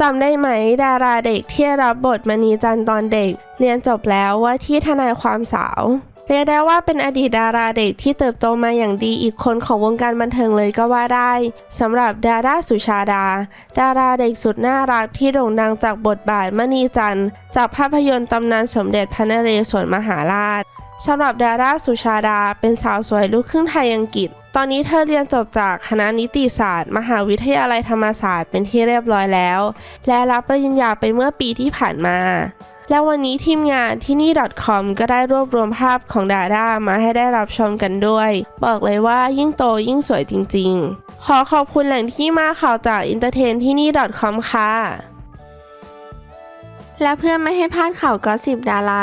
จำได้ไหม ดาราเด็กที่รับบทมณีจันทร์ตอนเด็ก เรียนจบแล้วว่าที่ทนายความสาวเรียกได้ว่าเป็นอดีตดาราเด็กที่เติบโตมาอย่างดีอีกคนของวงการบันเทิงเลยก็ว่าได้สำหรับดาราสุชาดา ดาราเด็กสุดน่ารักที่โด่งดังจากบทบาทมณีจันทร์จากภาพยนตร์ตำนานสมเด็จพระนเรศวรมหาราช สำหรับดาราสุชาดา เป็นสาวสวยลูกครึ่งไทยอังกฤษ ตอนนี้เธอเรียนจบจากคณะนิติศาสตร์ มหาวิทยาลัยธรรมศาสตร์เป็นที่เรียบร้อยแล้ว และรับปริญญาไปเมื่อปีที่ผ่านมา และวันนี้ทีมงานที่นี่ .com ก็ได้รวบรวมภาพของดาด้ามาให้ได้รับชมกันด้วย บอกเลยว่ายิ่งโตยิ่งสวยจริงๆ ขอขอบคุณแหล่งที่มาข่าวจากอินเตอร์เทนที่นี่ .com ค่ะและเพื่อไม่ให้พลาดข่าวก็สิบดารา